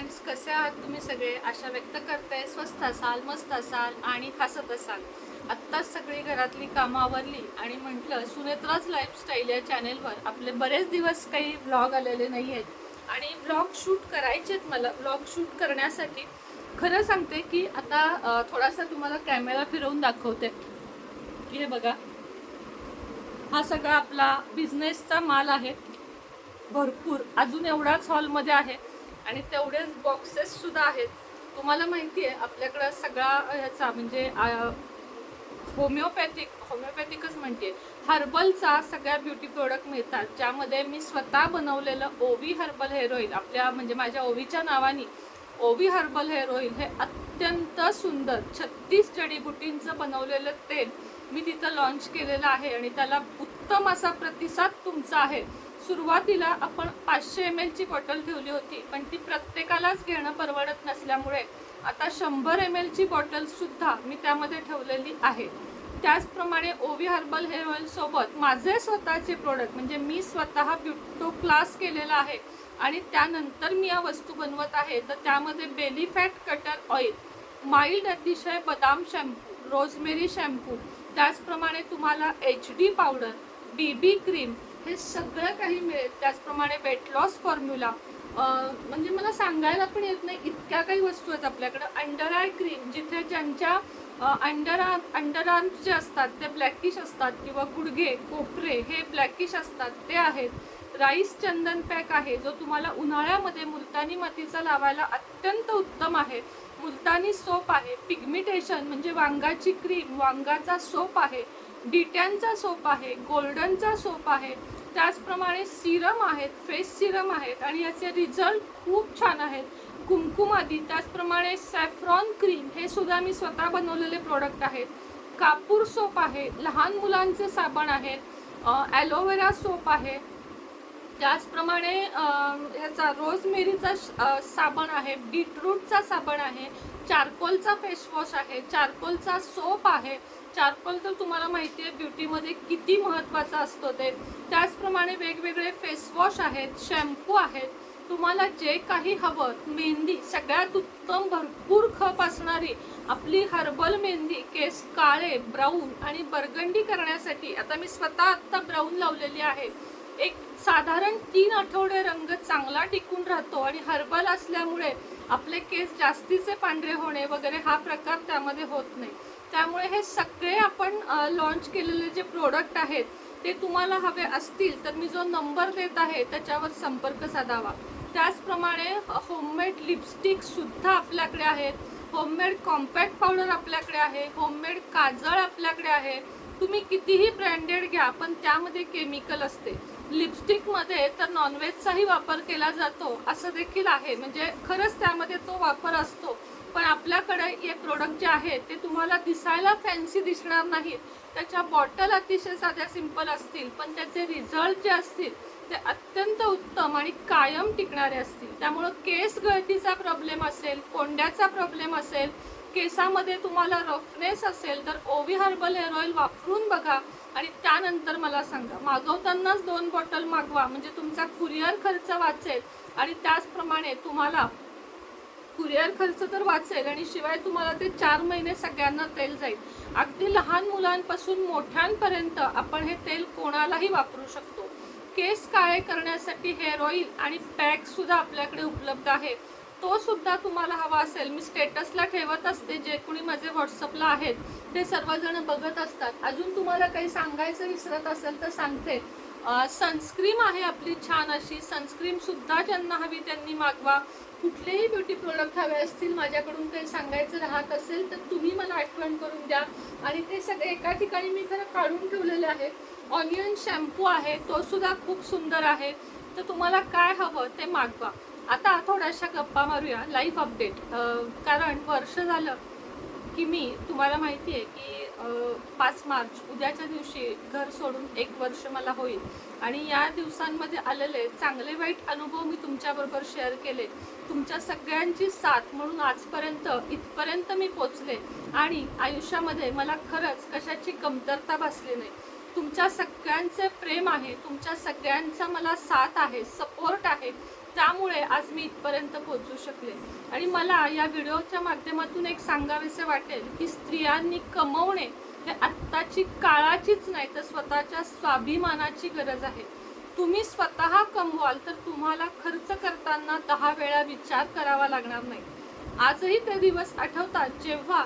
Friends कसे आहात तुम्ही सगळे? आशा व्यक्त करते. स्वस्त असाल मस्त असाल आणि हसत असाल. आत्ताच सगळी घरातली कामं आवरली आणि म्हटलं सुनेत्राज लाईफस्टाईल या चॅनेलवर आपले बरेच दिवस काही व्लॉग आलेले नाही आहेत. आणि व्लॉग शूट करायचे आहेत मला. व्लॉग शूट करण्यासाठी खरं सांगते की आता थोडासा तुम्हाला कॅमेरा फिरवून दाखवते. हे बघा. हा सगळा आपला बिझनेसचा माल आहे. भरपूर. अजून एवढाच हॉलमध्ये आहे. आणि तेवढेच बॉक्सेस सुद्धा आहेत. तुम्हाला माहिती आहे आपल्याकडं सगळा ह्याचा म्हणजे होमिओपॅथिक होमिओपॅथिकच म्हणते. हर्बलचा सगळ्या ब्युटी प्रोडक्ट मिळतात. ज्यामध्ये मी स्वतः बनवलेलं ओवी हर्बल हेअर ऑइल आपल्या म्हणजे माझ्या ओवीच्या नावाने ओवी हर्बल हेअर ऑइल हे अत्यंत सुंदर छत्तीस जडीबुटींचं बनवलेलं तेल मी तिथं लॉन्च केलेलं आहे आणि त्याला उत्तम असा प्रतिसाद तुमचा आहे. सुरुवातीला आपण पाचशे एम एलची बॉटल ठेवली होती पण ती प्रत्येकालाच घेणं परवडत नसल्यामुळे आता शंभर एम एलची बॉटलसुद्धा मी त्यामध्ये ठेवलेली आहे. त्याचप्रमाणे ओवी हर्बल हेअर ऑइलसोबत माझे स्वतःचे प्रोडक्ट म्हणजे मी स्वतः ब्युटो क्लास केलेला आहे आणि त्यानंतर मी या वस्तू बनवत आहे. तर त्यामध्ये belly fat cutter oil mild अतिशय बदाम शॅम्पू रोजमेरी शॅम्पू त्याचप्रमाणे तुम्हाला H D powder B B cream हे सगळं काही मिळेल त्याचप्रमाणे वेट लॉस फॉर्म्युला म्हणजे मला सांगायला पण येत नाही इतक्या काही वस्तू आहेत आपल्याकडं. अंडर आय क्रीम जिथे ज्यांच्या अंडर अंडर आर्म्स जे असतात ते ब्लॅकिश असतात किंवा गुडघे कोपरे हे ब्लॅकिश असतात ते आहेत. राईस चंदन पॅक आहे जो तुम्हाला उन्हाळ्यामध्ये मुलतानी मातीचा लावायला अत्यंत उत्तम आहे. मुलतानी सोप आहे. पिगमिटेशन म्हणजे वांगाची क्रीम वांगाचा सोप आहे. डिटॅनचा सोप आहे गोल्डनचा सोप आहे. त्याचप्रमाणे सिरम आहेत फेस सिरम आहेत आणि याचे रिझल्ट खूप छान आहेत. कुमकुम आदी त्याचप्रमाणे सॅफ्रॉन क्रीम हे सुद्धा मी स्वतः बनवलेले प्रोडक्ट आहेत. कापूर सोप आहे लहान मुलांचे साबण आहेत ॲलोवेरा सोप आहे. त्याचप्रमाणे ह्याचा रोजमेरीचा साबण आहे बीटरूटचा साबण आहे चारकोलचा फेसवॉश आहे चारकोलचा सोप आहे. चारकोल तर तुम्हाला माहिती आहे ब्युटीमध्ये किती महत्त्वाचा असतो ते. त्याचप्रमाणे वेगवेगळे फेसवॉश आहेत शॅम्पू आहेत. तुम्हाला जे काही हवं मेहंदी सगळ्यात उत्तम भरपूर खप असणारी आपली हर्बल मेहंदी केस काळे ब्राऊन आणि बर्गंडी करण्यासाठी आता मी स्वतः आत्ता ब्राऊन लावलेली आहे. एक साधारण तीन आठवडे रंग चांगला टिकून राहतो आणि हर्बल असल्यामुळे आपले केस जास्तीचे पांढरे होणे वगैरे हा प्रकार त्यामध्ये होत नाही. त्यामुळे हे सगळे आपण लॉन्च केलेले जे प्रोडक्ट आहेत ते तुम्हाला हवे असतील तर मी जो नंबर देत आहे त्याच्यावर संपर्क साधावा. त्याचप्रमाणे होममेड लिपस्टिकसुद्धा आपल्याकडे आहेत. होममेड कॉम्पॅक्ट पावडर आपल्याकडे आहे. होममेड काजळ आपल्याकडे आहे. तुम्ही कितीही ब्रँडेड घ्या पण त्यामध्ये केमिकल असते. लिपस्टिकमध्ये तर नॉनव्हेजचाही वापर केला जातो असं देखील आहे. म्हणजे खरंच त्यामध्ये तो वापर असतो. पण आपल्याकडे हे प्रोडक्ट जे आहेत ते तुम्हाला दिसायला फॅन्सी दिसणार नाहीत त्याच्या बॉटल अतिशय साध्या सिंपल असतील पण त्याचे रिझल्ट जे असतील ते अत्यंत उत्तम आणि कायम टिकणारे असतील. त्यामुळं केस गळतीचा प्रॉब्लेम असेल कोंड्याचा प्रॉब्लेम असेल केसामध्ये तुम्हाला रफनेस असेल तर ओवी हर्बल हेअर ऑइल वापरून बघा. आणि त्यानंतर मला सांगा मागवतानाच दोन बॉटल मागवा. म्हणजे तुमचा कुरिअर खर्च वाचेल. आणि त्याचप्रमाणे तुम्हाला कुरिअर खर्च तर वाचेल आणि शिवाय तुम्हाला ते चार महिने सगळ्यांना तेल जाईल. अगदी लहान मुलांपासून मोठ्यांपर्यंत आपण हे तेल कोणालाही वापरू शकतो. केस काळे करण्यासाठी हेअर ऑइल आणि पॅक सुद्धा आपल्याकडे उपलब्ध आहे. तो सुद्धा तुम्हाला हवा असेल. मी स्टेटसला ठेवत असते जे कोणी माझे व्हॉट्सअपला आहेत ते सर्वजण बघत असतात. अजून तुम्हाला काही सांगायचं विसरत असेल तर सांगते. सनस्क्रीम आहे आपली छान अशी. सनस्क्रीम सुद्धा ज्यांना हवी त्यांनी मागवा. कुठलेही ब्युटी प्रोडक्ट हवे असतील माझ्याकडून काही सांगायचं राहत असेल तर तुम्ही मला आठवण करून द्या. आणि ते सगळे एका ठिकाणी मी खरं काढून ठेवलेले आहे ऑनियन शॅम्पू आहे तो सुद्धा खूप सुंदर आहे. तर तुम्हाला काय हवं ते मागवा. आता थोड्याशा गप्पा मारूया लाईफ अपडेट कारण वर्ष झालं की मी तुम्हाला माहिती आहे की पाच मार्च उद्याच्या दिवशी घर सोडून एक वर्ष मला होईल. आणि या दिवसांमध्ये आलेले चांगले वाईट अनुभव मी तुमच्याबरोबर शेअर केले. तुमच्या सगळ्यांची साथ म्हणून आजपर्यंत इथपर्यंत मी पोचले. आणि आयुष्यामध्ये मला खरंच कशाची कमतरता भासली नाही. तुमच्या सगळ्यांचे प्रेम आहे तुमच्या सगळ्यांचा मला साथ आहे सपोर्ट आहे. त्यामुळे आज मी इथपर्यंत पोहोचू शकले. आणि मला या व्हिडिओच्या माध्यमातून एक सांगावेसे वाटेल की स्त्रियांनी कमवणे हे आत्ताची काळाचीच नाही तर स्वतःच्या स्वाभिमानाची गरज आहे. तुम्ही स्वतः कमवाल तर तुम्हाला खर्च करताना दहा वेळा विचार करावा लागणार नाही. आजही ते दिवस आठवतात जेव्हा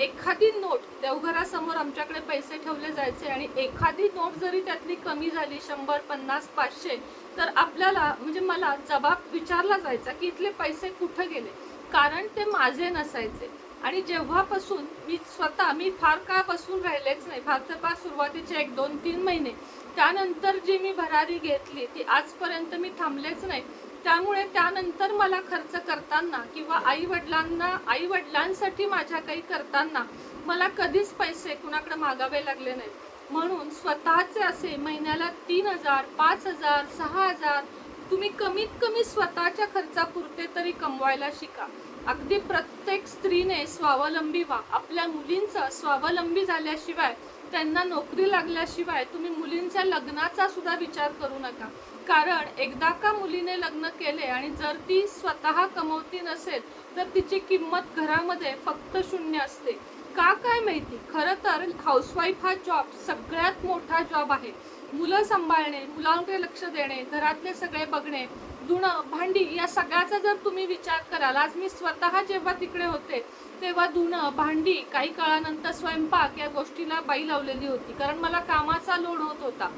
एखादी नोट देवघरासमोर आमच्याकडे पैसे ठेवले जायचे आणि एखादी नोट जरी त्यातली कमी झाली शंभर पन्नास पाचशे तर आपल्याला म्हणजे मला जबाब विचारला जायचा की इथले पैसे कुठं गेले? कारण ते माझे नसायचे. आणि जेव्हापासून मी स्वतः मी फार काळ बसून राहिलेच नाही फार तर फार सुरुवातीचे एक दोन तीन महिने त्यानंतर जी मी भरारी घेतली ती आजपर्यंत मी थांबलेच नाही. त्यामुळे त्यानंतर मला खर्च करताना किंवा आई वडिलांना आई वडिलांसाठी माझ्या काही करताना मला कधीच पैसे कुणाकडे मागावे लागले नाहीत. म्हणून स्वतःचे असे महिन्याला तीन हजार पाच हजार सहा हजार तुम्ही कमीत कमी स्वतःच्या खर्चापुरते तरी कमवायला शिका. अगदी प्रत्येक स्त्रीने स्वावलंबी व्हा. आपल्या मुलींचं स्वावलंबी झाल्याशिवाय त्यांना नोकरी लागल्याशिवाय तुम्ही मुलींच्या लग्नाचा सुद्धा विचार करू नका. कारण एकदा का मुलीने लग्न केले आणि जर ती स्वतः कमवती नसेल तर तिची किंमत घरामध्ये फक्त शून्य असते. का काय माहिती? खरं तर हाऊसवाईफ हा जॉब सगळ्यात मोठा जॉब आहे. मुलं सांभाळणे मुलांकडे लक्ष देणे घरातले सगळे बघणे धुणं भांडी या सगळ्याचा जर तुम्ही विचार कराल आज मी स्वतः जेव्हा तिकडे होते तेव्हा धुणं भांडी काही काळानंतर स्वयंपाक या गोष्टीला बाई लावलेली होती. कारण मला कामाचा लोड होत होता.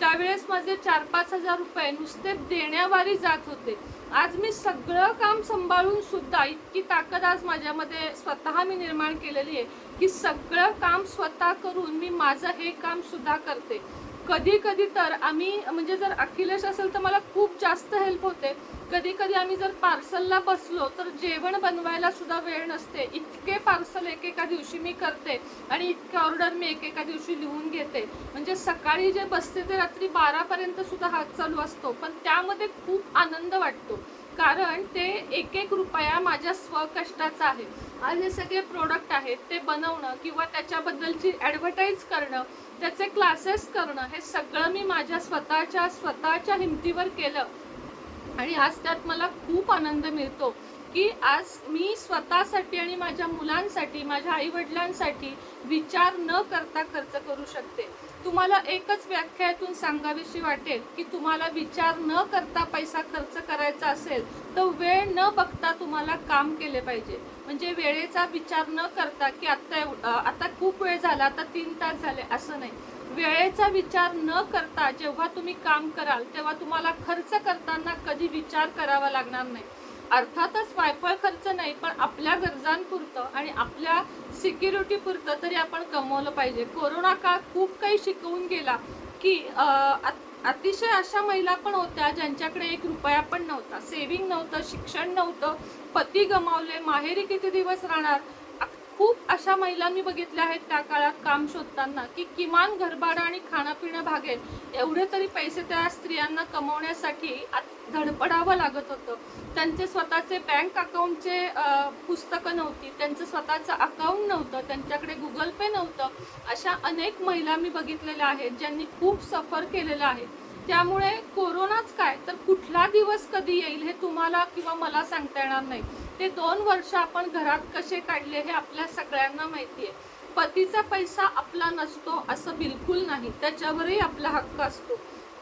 त्यावेळेस माझे चार पाच हजार रुपये नुसते देण्यावारी जात होते. आज मी सगळं काम सांभाळून सुद्धा इतकी ताकद आज माझ्यामध्ये स्वतः मी निर्माण केलेली आहे. की सगळं काम स्वतः करून मी माझं हे काम सुद्धा करते. कधी कधी तर आम्ही म्हणजे जर अखिलेश असेल तर मला खूप जास्त हेल्प होते. कधी कधी आम्ही जर पार्सलला बसलो तर जेवण बनवायला सुद्धा वेळ नसते. इतके पार्सल एकेका दिवशी मी करते आणि इतके ऑर्डर मी एकेका दिवशी लिहून घेते. म्हणजे सकाळी जे बसते ते रात्री बारापर्यंत सुद्धा हात चालू असतो. पण त्यामध्ये खूप आनंद वाटतो. कारण ते एक एक रुपया माझ्या स्वकष्टाचा आहे. आज हे सगळे प्रोडक्ट आहेत ते बनवणं किंवा त्याच्याबद्दलची ॲडव्हर्टाईज करणं त्याचे क्लासेस करणं हे सगळं मी माझ्या स्वतःच्या स्वतःच्या हिमतीवर केलं. आणि आज त्यात मला खूप आनंद मिळतो. की आज मी स्वतःसाठी आणि माझ्या मुलांसाठी माझ्या आई वडिलांसाठी विचार न करता खर्च करू शकते. तुम्हाला एकच व्याख्यातून सांगावीशी वाटेल की तुम्हाला विचार न करता पैसा खर्च करायचा असेल तर वेळ न बघता तुम्हाला काम केले पाहिजे. म्हणजे वेळेचा विचार न करता की आत्ता एव- आता खूप वेळ झाला आता तीन तास झाले असं नाही. वेळेचा विचार न करता जेव्हा तुम्ही काम कराल तेव्हा तुम्हाला खर्च करताना कधी विचार करावा लागणार नाही. अर्थातच वायफळ खर्च नाही पण आपल्या गरजांपुरतं आणि आपल्या सिक्युरिटी पुरतं तरी आपण कमवलं पाहिजे. कोरोना काळ खूप काही शिकवून गेला की अत- अतिशय अशा महिला पण होत्या ज्यांच्याकडे एक रुपया पण नव्हता सेव्हिंग नव्हतं शिक्षण नव्हतं पती गमावले माहेरी किती दिवस राहणार खूप अशा महिला मी बघितल्या आहेत त्या काळात काम शोधताना की किमान घरभाडं आणि खाणं पिणं भागेल एवढे तरी पैसे त्या स्त्रियांना कमवण्यासाठी आत- धडपडावं लागत होतं. त्यांचे स्वतःचे बँक अकाउंटचे पुस्तकं नव्हती त्यांचं स्वतःचं अकाउंट नव्हतं त्यांच्याकडे गुगल पे नव्हतं. अशा अनेक महिला मी बघितलेल्या आहेत ज्यांनी खूप सफर केलेलं आहे. त्यामुळे कोरोनाच काय तर कुठला दिवस कधी येईल हे तुम्हाला किंवा मला सांगता येणार नाही. ते दोन वर्ष आपण घरात कसे काढले हे आपल्या सगळ्यांना माहिती आहे पतीचा पैसा आपला नसतो असं बिलकुल नाही. त्याच्यावरही आपला हक्क असतो.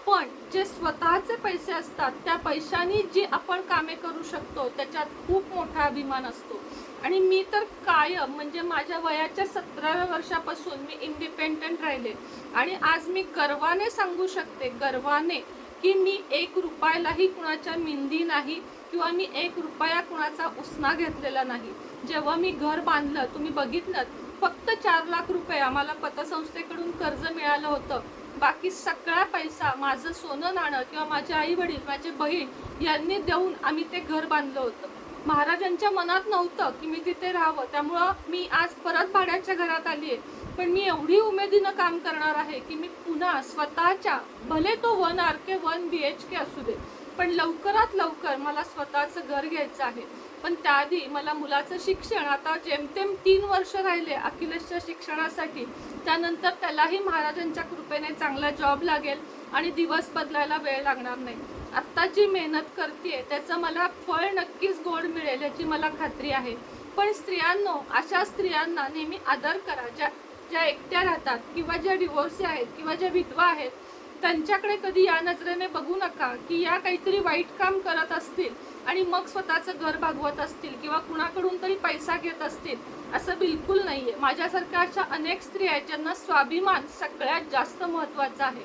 पण जे स्वतःचे पैसे असतात त्या पैशांनी जी आपण कामे करू शकतो त्याच्यात खूप मोठा अभिमान असतो. आणि मी तर कायम म्हणजे माझ्या वयाच्या सतराव्या वर्षापासून मी इंडिपेंडंट राहिले. आणि आज मी गर्वाने सांगू शकते गर्वाने. की मी एक रुपयालाही कुणाच्या मिंदी नाही किंवा मी एक रुपया कुणाचा उसना घेतलेला नाही. जेव्हा मी घर बांधलं तुम्ही बघितलं फक्त चार लाख रुपये आम्हाला पतसंस्थेकडून कर्ज मिळालं होतं. बाकी सगळा पैसा माझं सोनं नाणं किंवा माझे आई वडील माझे बहीण यांनी देऊन आम्ही ते घर बांधलं होतं. महाराजांच्या मनात नव्हतं की मी तिथे राहावं. त्यामुळं मी आज परत भाड्याच्या घरात आली आहे पण मी एवढी उमेदीनं काम करणार आहे की मी पुन्हा स्वतःच्या भले तो one R K one B H K असू दे पण लवकरात लवकर मला स्वतःचं घर घ्यायचं आहे. पण त्याआधी मला मुलाचं शिक्षण आता जेमतेम तीन वर्ष राहिले अखिलेशच्या शिक्षणासाठी त्यानंतर त्यालाही महाराजांच्या कृपेने चांगला जॉब लागेल आणि दिवस बदलायला वेळ लागणार नाही. आत्ता जी मेहनत करते त्याचं मला फळ नक्कीच गोड मिळेल याची मला खात्री आहे. पण स्त्रियांनो अशा स्त्रियांना नेहमी आदर करा ज्या ज्या एकट्या राहतात किंवा ज्या डिवोर्सी आहेत किंवा ज्या विधवा आहेत त्यांच्याकडे कधी या नजरेने बघू नका की या काहीतरी वाईट काम करत असतील आणि मग स्वतःचं घर भागवत असतील किंवा कुणाकडून तरी पैसा घेत असतील असं बिलकुल नाही आहे माझ्यासारख्या अशा अनेक स्त्रिया आहेत ज्यांना स्वाभिमान सगळ्यात जास्त महत्त्वाचा आहे.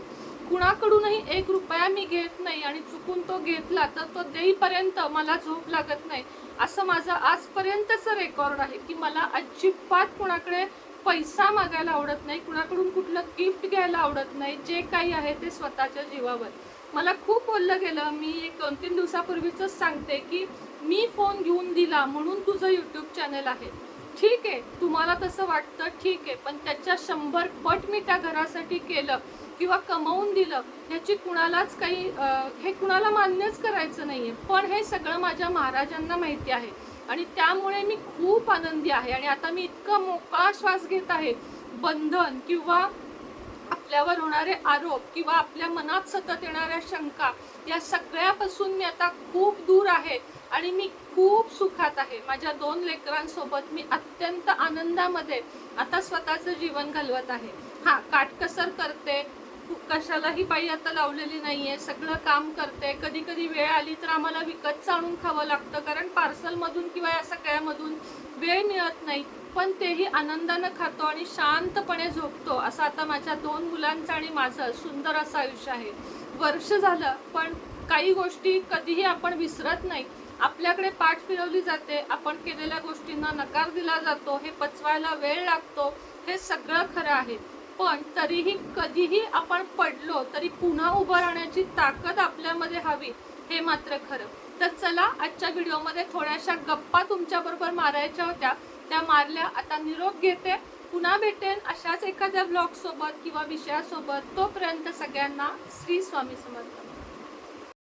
कुणाकडूनही एक रुपया मी घेत नाही आणि चुकून तो घेतला तर तो देईपर्यंत मला झोप लागत नाही असं माझं आजपर्यंतचं रेकॉर्ड आहे की मला अजिबात कुणाकडे पैसा मागायला आवडत नाही कुणाकडून कुठलं गिफ्ट घ्यायला आवडत नाही जे काही आहे ते स्वतःच्या जीवावर. मला खूप बोललं गेलं मी एक दोन तीन दिवसापूर्वीच सांगते की मी फोन घेऊन दिला म्हणून तुझं यूट्यूब चॅनल आहे. ठीक आहे तुम्हाला तसं वाटतं ठीक आहे पण त्याच्या शंभर पट मी त्या घरासाठी केलं किंवा कमवून दिलं ह्याची कुणालाच काही हे कुणाला मान्यच करायचं नाही आहे पण हे सगळं माझ्या महाराजांना माहिती आहे. आणि त्यामुळे मी खूप आनंदी आहे. आणि आता मी इतकं मोकळा श्वास घेत आहे. बंधन किंवा आपल्यावर होणारे आरोप किंवा आपल्या मनात सतत येणाऱ्या शंका या सगळ्यापासून मी आता खूप दूर आहे. आणि मी खूप सुखात आहे. माझ्या दोन लेकरांसोबत मी अत्यंत आनंदामध्ये आता स्वतःचं जीवन घालवत आहे. हां काटकसर करते कशालाही बाई आता लावलेली नाहीये सगळं काम करते. कधी कधी वेळ आली तर आम्हाला विकत आणून खावं लागतं कारण पार्सलमधून किंवा या सगळ्यामधून वेळ मिळत नाही. पण तेही आनंदानं खातो आणि शांतपणे झोपतो असं आता माझ्या दोन मुलांचं आणि माझं सुंदर असं आयुष्य आहे. वर्ष झालं पण काही गोष्टी कधीही आपण विसरत नाही. आपल्याकडे पाठ फिरवली जाते आपण केलेल्या गोष्टींना नकार दिला जातो हे पचवायला वेळ लागतो हे सगळं खरं आहे. पण तरीही कधीही आपण पडलो तरी पुन्हा उभं राहण्याची ताकद आपल्यामध्ये हवी हे मात्र खरं. तर चला आजच्या व्हिडिओमध्ये थोड्याशा गप्पा तुमच्याबरोबर मारायच्या होत्या. त्या मारल्या आता निरोप घेते. पुन्हा भेटेन अशाच एखाद्या ब्लॉगसोबत किंवा विषयासोबत. तोपर्यंत सगळ्यांना श्री स्वामी समर्थ.